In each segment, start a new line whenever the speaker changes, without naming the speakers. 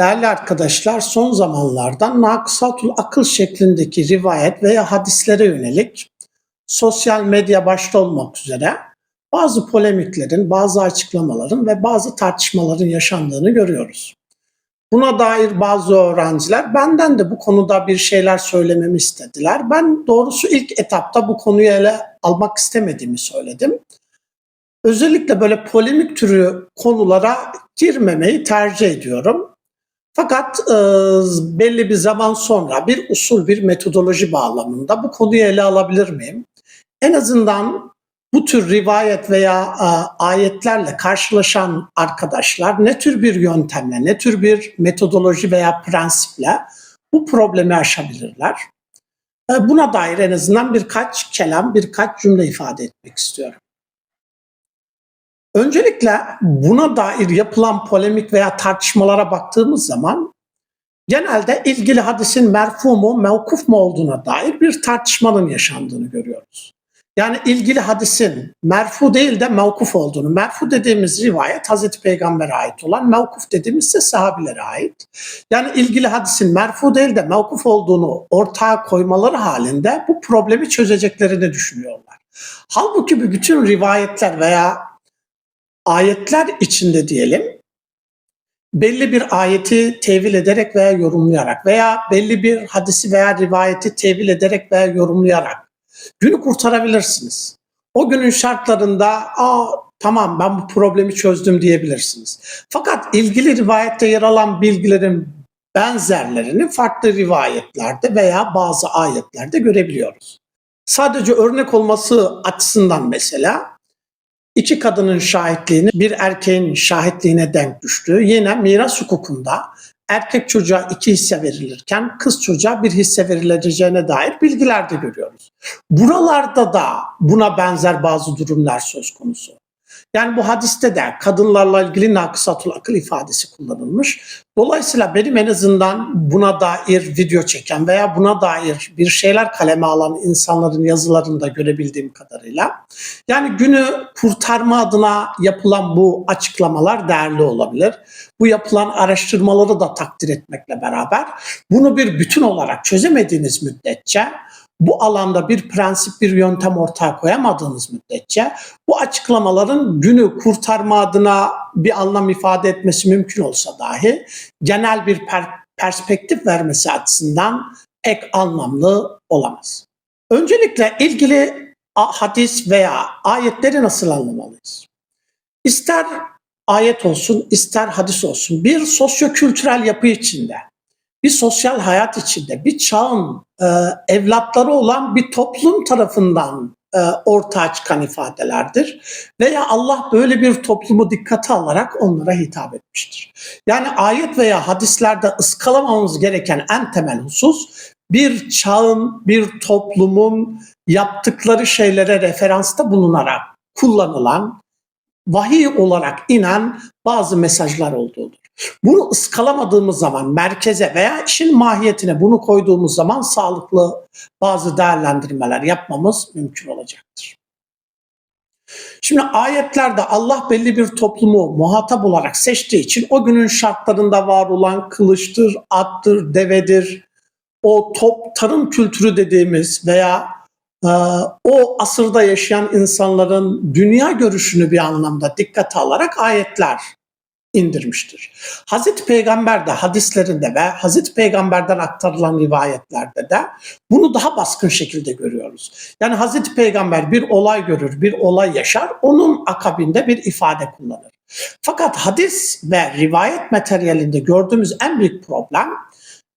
Değerli arkadaşlar son zamanlarda nakısatul akıl şeklindeki rivayet veya hadislere yönelik sosyal medya başta olmak üzere bazı polemiklerin, bazı açıklamaların ve bazı tartışmaların yaşandığını görüyoruz. Buna dair bazı öğrenciler benden de bu konuda bir şeyler söylememi istediler. Ben doğrusu ilk etapta bu konuyu ele almak istemediğimi söyledim. Özellikle böyle polemik türü konulara girmemeyi tercih ediyorum. Fakat e, belli bir zaman sonra bir usul, bir metodoloji bağlamında bu konuyu ele alabilir miyim? En azından bu tür rivayet veya e, ayetlerle karşılaşan arkadaşlar ne tür bir yöntemle, ne tür bir metodoloji veya prensiple bu problemi aşabilirler? E, buna dair en azından birkaç kelam, birkaç cümle ifade etmek istiyorum. Öncelikle buna dair yapılan polemik veya tartışmalara baktığımız zaman genelde ilgili hadisin merfu mu, mevkuf mu olduğuna dair bir tartışmanın yaşandığını görüyoruz. Yani ilgili hadisin merfu değil de mevkuf olduğunu, merfu dediğimiz rivayet Hazreti Peygamber'e ait olan, mevkuf dediğimiz ise sahabilere ait. Yani ilgili hadisin merfu değil de mevkuf olduğunu ortaya koymaları halinde bu problemi çözeceklerini düşünüyorlar. Halbuki bu bütün rivayetler veya ayetler içinde diyelim belli bir ayeti tevil ederek veya yorumlayarak veya belli bir hadisi veya rivayeti tevil ederek veya yorumlayarak günü kurtarabilirsiniz. O günün şartlarında Aa, tamam ben bu problemi çözdüm diyebilirsiniz. Fakat ilgili rivayette yer alan bilgilerin benzerlerini farklı rivayetlerde veya bazı ayetlerde görebiliyoruz. Sadece örnek olması açısından mesela iki kadının şahitliğini bir erkeğin şahitliğine denk düştüğü yine miras hukukunda erkek çocuğa iki hisse verilirken kız çocuğa bir hisse verileceğine dair bilgiler de görüyoruz. Buralarda da buna benzer bazı durumlar söz konusu. Yani bu hadiste de kadınlarla ilgili nakısatul akıl ifadesi kullanılmış. Dolayısıyla benim en azından buna dair video çeken veya buna dair bir şeyler kaleme alan insanların yazılarında görebildiğim kadarıyla yani günü kurtarma adına yapılan bu açıklamalar değerli olabilir. Bu yapılan araştırmaları da takdir etmekle beraber bunu bir bütün olarak çözemediğiniz müddetçe bu alanda bir prensip, bir yöntem ortaya koyamadığınız müddetçe bu açıklamaların günü kurtarma adına bir anlam ifade etmesi mümkün olsa dahi genel bir per- perspektif vermesi açısından pek anlamlı olamaz. Öncelikle ilgili hadis veya ayetleri nasıl anlamalıyız? İster ayet olsun, ister hadis olsun bir sosyokültürel yapı içinde bir sosyal hayat içinde bir çağın e, evlatları olan bir toplum tarafından e, ortaya çıkan ifadelerdir. Veya Allah böyle bir toplumu dikkate alarak onlara hitap etmiştir. Yani ayet veya hadislerde ıskalamamız gereken en temel husus bir çağın, bir toplumun yaptıkları şeylere referansta bulunarak kullanılan, vahiy olarak inen bazı mesajlar olduğudur. Bunu ıskalamadığımız zaman merkeze veya işin mahiyetine bunu koyduğumuz zaman sağlıklı bazı değerlendirmeler yapmamız mümkün olacaktır. Şimdi ayetlerde Allah belli bir toplumu muhatap olarak seçtiği için o günün şartlarında var olan kılıçtır, attır, devedir, o top tarım kültürü dediğimiz veya e, o asırda yaşayan insanların dünya görüşünü bir anlamda dikkate alarak ayetler indirmiştir. Hazreti Peygamber de hadislerinde ve Hazreti Peygamber'den aktarılan rivayetlerde de bunu daha baskın şekilde görüyoruz. Yani Hazreti Peygamber bir olay görür, bir olay yaşar, onun akabinde bir ifade kullanır. Fakat hadis ve rivayet materyalinde gördüğümüz en büyük problem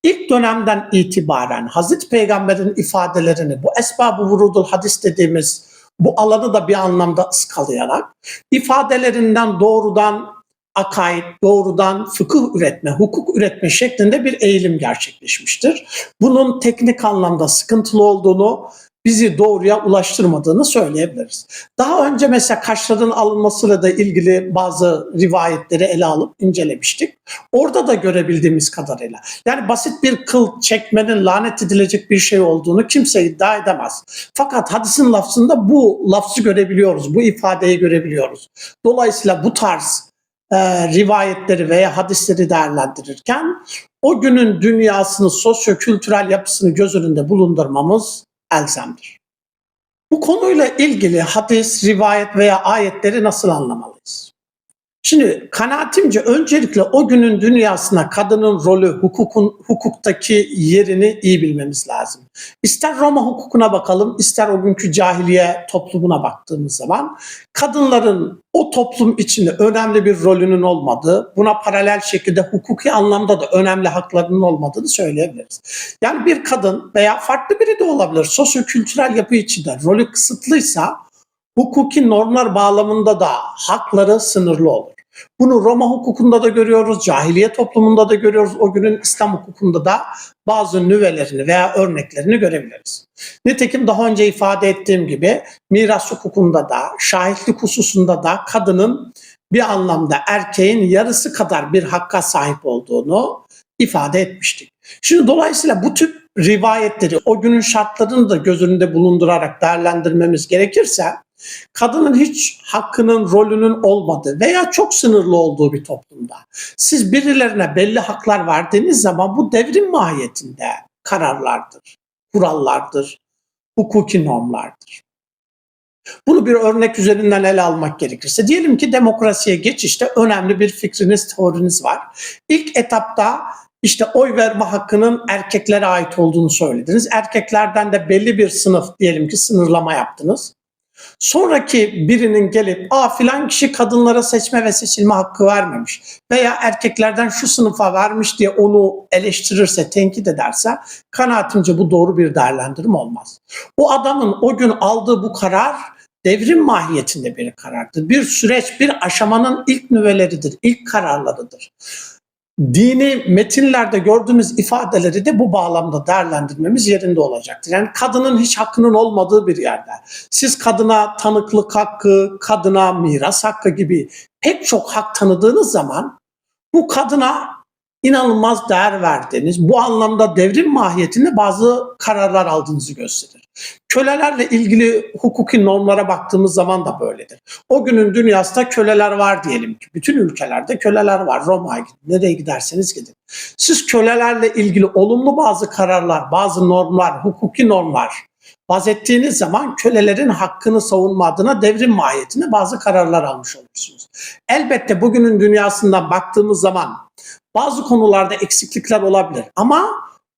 ilk dönemden itibaren Hazreti Peygamber'in ifadelerini bu esbab-ı vurudul hadis dediğimiz bu alanı da bir anlamda ıskalayarak ifadelerinden doğrudan akaid, doğrudan fıkıh üretme, hukuk üretme şeklinde bir eğilim gerçekleşmiştir. Bunun teknik anlamda sıkıntılı olduğunu, bizi doğruya ulaştırmadığını söyleyebiliriz. Daha önce mesela kaşların alınmasıyla da ilgili bazı rivayetleri ele alıp incelemiştik. Orada da görebildiğimiz kadarıyla. Yani basit bir kıl çekmenin lanet edilecek bir şey olduğunu kimse iddia edemez. Fakat hadisin lafzında bu lafzı görebiliyoruz, bu ifadeyi görebiliyoruz. Dolayısıyla bu tarz e, rivayetleri veya hadisleri değerlendirirken o günün dünyasını, sosyo-kültürel yapısını göz önünde bulundurmamız elzemdir. Bu konuyla ilgili hadis, rivayet veya ayetleri nasıl anlamalıyız? Şimdi kanaatimce öncelikle o günün dünyasına kadının rolü, hukukun hukuktaki yerini iyi bilmemiz lazım. İster Roma hukukuna bakalım, ister o günkü cahiliye toplumuna baktığımız zaman kadınların o toplum içinde önemli bir rolünün olmadığı, buna paralel şekilde hukuki anlamda da önemli haklarının olmadığını söyleyebiliriz. Yani bir kadın veya farklı biri de olabilir, sosyo-kültürel yapı içinde rolü kısıtlıysa hukuki normlar bağlamında da hakları sınırlı olur. Bunu Roma hukukunda da görüyoruz, cahiliye toplumunda da görüyoruz, o günün İslam hukukunda da bazı nüvelerini veya örneklerini görebiliriz. Nitekim daha önce ifade ettiğim gibi miras hukukunda da, şahitlik hususunda da kadının bir anlamda erkeğin yarısı kadar bir hakka sahip olduğunu ifade etmiştik. Şimdi dolayısıyla bu tip rivayetleri o günün şartlarını da göz önünde bulundurarak değerlendirmemiz gerekirse kadının hiç hakkının, rolünün olmadığı veya çok sınırlı olduğu bir toplumda siz birilerine belli haklar verdiğiniz zaman bu devrim mahiyetinde kararlardır, kurallardır, hukuki normlardır. Bunu bir örnek üzerinden ele almak gerekirse diyelim ki demokrasiye geçişte önemli bir fikriniz, teoriniz var. İlk etapta işte oy verme hakkının erkeklere ait olduğunu söylediniz. Erkeklerden de belli bir sınıf diyelim ki sınırlama yaptınız. Sonraki birinin gelip a filan kişi kadınlara seçme ve seçilme hakkı vermemiş veya erkeklerden şu sınıfa vermiş diye onu eleştirirse, tenkit ederse kanaatimce bu doğru bir değerlendirme olmaz. O adamın o gün aldığı bu karar devrim mahiyetinde bir karardır. Bir süreç, bir aşamanın ilk nüveleridir, ilk kararlarıdır dini metinlerde gördüğümüz ifadeleri de bu bağlamda değerlendirmemiz yerinde olacaktır. Yani kadının hiç hakkının olmadığı bir yerde. Siz kadına tanıklık hakkı, kadına miras hakkı gibi pek çok hak tanıdığınız zaman bu kadına inanılmaz değer verdiğiniz, bu anlamda devrim mahiyetinde bazı kararlar aldığınızı gösterir. Kölelerle ilgili hukuki normlara baktığımız zaman da böyledir. O günün dünyasında köleler var diyelim ki. Bütün ülkelerde köleler var. Roma'ya gidin, nereye giderseniz gidin. Siz kölelerle ilgili olumlu bazı kararlar, bazı normlar, hukuki normlar vaz ettiğiniz zaman kölelerin hakkını savunma adına devrim mahiyetinde bazı kararlar almış olursunuz. Elbette bugünün dünyasından baktığımız zaman bazı konularda eksiklikler olabilir ama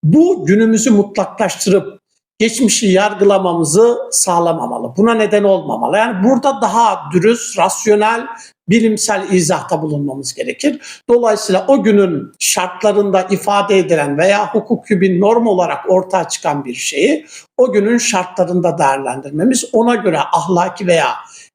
bu günümüzü mutlaklaştırıp geçmişi yargılamamızı sağlamamalı. Buna neden olmamalı. Yani burada daha dürüst, rasyonel, bilimsel izahta bulunmamız gerekir. Dolayısıyla o günün şartlarında ifade edilen veya hukuki bir norm olarak ortaya çıkan bir şeyi o günün şartlarında değerlendirmemiz, ona göre ahlaki veya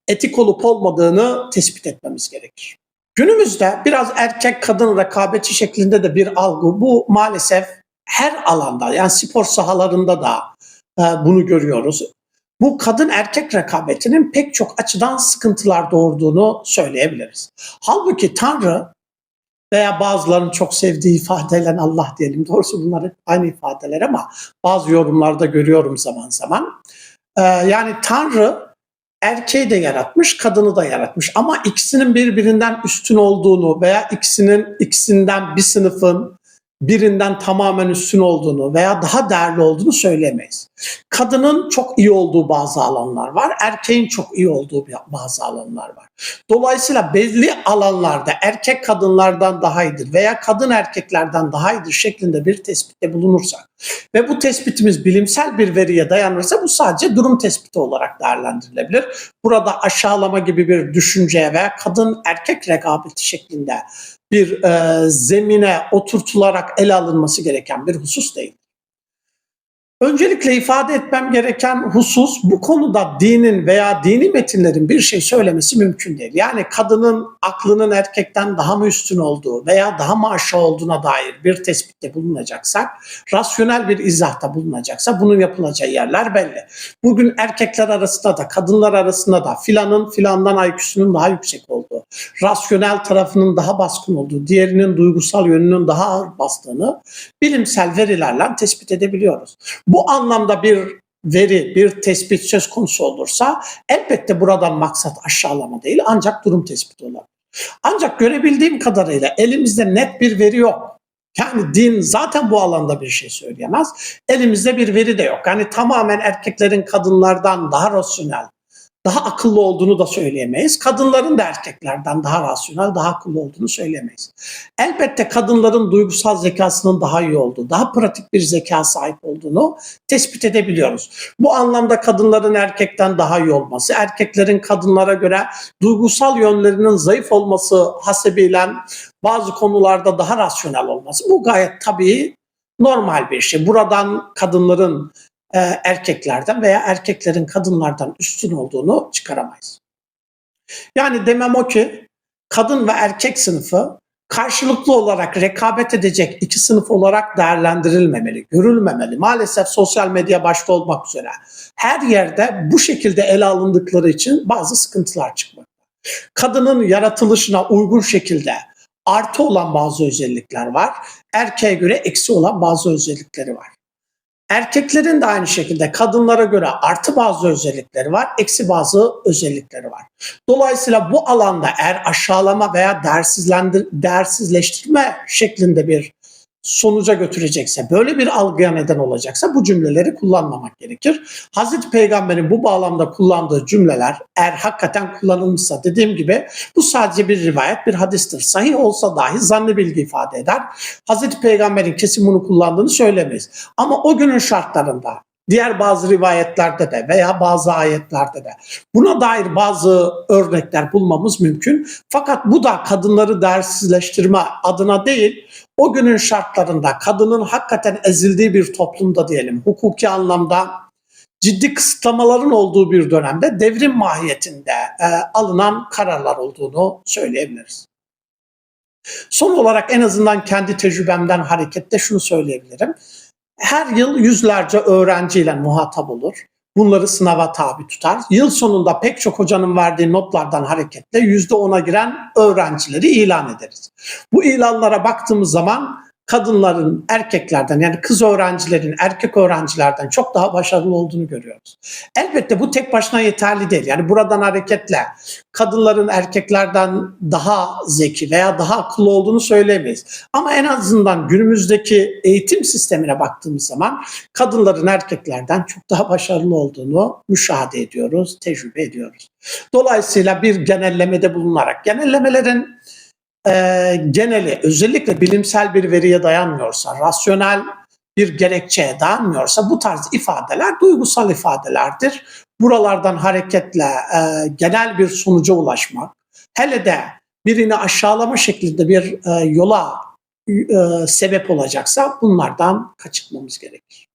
etik olup olmadığını tespit etmemiz gerekir. Günümüzde biraz erkek kadın rekabeti şeklinde de bir algı bu maalesef her alanda yani spor sahalarında da e, bunu görüyoruz. Bu kadın erkek rekabetinin pek çok açıdan sıkıntılar doğurduğunu söyleyebiliriz. Halbuki Tanrı veya bazılarının çok sevdiği ifadeyle Allah diyelim. Doğrusu bunlar hep aynı ifadeler ama bazı yorumlarda görüyorum zaman zaman. Ee, yani Tanrı erkeği de yaratmış, kadını da yaratmış. Ama ikisinin birbirinden üstün olduğunu veya ikisinin ikisinden bir sınıfın birinden tamamen üstün olduğunu veya daha değerli olduğunu söyleyemeyiz. Kadının çok iyi olduğu bazı alanlar var, erkeğin çok iyi olduğu bazı alanlar var. Dolayısıyla belli alanlarda erkek kadınlardan daha iyidir veya kadın erkeklerden daha iyidir şeklinde bir tespitte bulunursak ve bu tespitimiz bilimsel bir veriye dayanırsa bu sadece durum tespiti olarak değerlendirilebilir. Burada aşağılama gibi bir düşünceye veya kadın erkek rekabeti şeklinde bir e, zemine oturtularak ele alınması gereken bir husus değil. Öncelikle ifade etmem gereken husus bu konuda dinin veya dini metinlerin bir şey söylemesi mümkün değil. Yani kadının aklının erkekten daha mı üstün olduğu veya daha mı aşağı olduğuna dair bir tespitte bulunacaksak, rasyonel bir izahta bulunacaksa bunun yapılacağı yerler belli. Bugün erkekler arasında da kadınlar arasında da filanın filandan IQ'sunun daha yüksek olduğu, rasyonel tarafının daha baskın olduğu, diğerinin duygusal yönünün daha ağır bastığını bilimsel verilerle tespit edebiliyoruz bu anlamda bir veri, bir tespit söz konusu olursa elbette buradan maksat aşağılama değil ancak durum tespiti olabilir. Ancak görebildiğim kadarıyla elimizde net bir veri yok. Yani din zaten bu alanda bir şey söyleyemez. Elimizde bir veri de yok. Yani tamamen erkeklerin kadınlardan daha rasyonel, daha akıllı olduğunu da söyleyemeyiz. Kadınların da erkeklerden daha rasyonel, daha akıllı olduğunu söyleyemeyiz. Elbette kadınların duygusal zekasının daha iyi olduğu, daha pratik bir zeka sahip olduğunu tespit edebiliyoruz. Bu anlamda kadınların erkekten daha iyi olması, erkeklerin kadınlara göre duygusal yönlerinin zayıf olması hasebiyle bazı konularda daha rasyonel olması bu gayet tabii normal bir şey. Buradan kadınların e, erkeklerden veya erkeklerin kadınlardan üstün olduğunu çıkaramayız. Yani demem o ki kadın ve erkek sınıfı karşılıklı olarak rekabet edecek iki sınıf olarak değerlendirilmemeli, görülmemeli. Maalesef sosyal medya başta olmak üzere her yerde bu şekilde ele alındıkları için bazı sıkıntılar çıkmakta. Kadının yaratılışına uygun şekilde artı olan bazı özellikler var. Erkeğe göre eksi olan bazı özellikleri var. Erkeklerin de aynı şekilde kadınlara göre artı bazı özellikleri var, eksi bazı özellikleri var. Dolayısıyla bu alanda eğer aşağılama veya değersizlendir, değersizleştirme şeklinde bir sonuca götürecekse, böyle bir algıya neden olacaksa bu cümleleri kullanmamak gerekir. Hazreti Peygamber'in bu bağlamda kullandığı cümleler eğer hakikaten kullanılmışsa dediğim gibi bu sadece bir rivayet, bir hadistir. Sahih olsa dahi zanlı bilgi ifade eder. Hazreti Peygamber'in kesin bunu kullandığını söylemeyiz. Ama o günün şartlarında diğer bazı rivayetlerde de veya bazı ayetlerde de buna dair bazı örnekler bulmamız mümkün. Fakat bu da kadınları değersizleştirme adına değil, o günün şartlarında kadının hakikaten ezildiği bir toplumda diyelim, hukuki anlamda ciddi kısıtlamaların olduğu bir dönemde devrim mahiyetinde e, alınan kararlar olduğunu söyleyebiliriz. Son olarak en azından kendi tecrübemden hareketle şunu söyleyebilirim. Her yıl yüzlerce öğrenciyle muhatap olur. Bunları sınava tabi tutar. Yıl sonunda pek çok hocanın verdiği notlardan hareketle yüzde ona giren öğrencileri ilan ederiz. Bu ilanlara baktığımız zaman kadınların erkeklerden yani kız öğrencilerin erkek öğrencilerden çok daha başarılı olduğunu görüyoruz. Elbette bu tek başına yeterli değil. Yani buradan hareketle kadınların erkeklerden daha zeki veya daha akıllı olduğunu söyleyemeyiz. Ama en azından günümüzdeki eğitim sistemine baktığımız zaman kadınların erkeklerden çok daha başarılı olduğunu müşahede ediyoruz, tecrübe ediyoruz. Dolayısıyla bir genellemede bulunarak genellemelerin e, geneli özellikle bilimsel bir veriye dayanmıyorsa, rasyonel bir gerekçeye dayanmıyorsa bu tarz ifadeler duygusal ifadelerdir. Buralardan hareketle e, genel bir sonuca ulaşmak, hele de birini aşağılama şeklinde bir e, yola e, sebep olacaksa bunlardan kaçınmamız gerekir.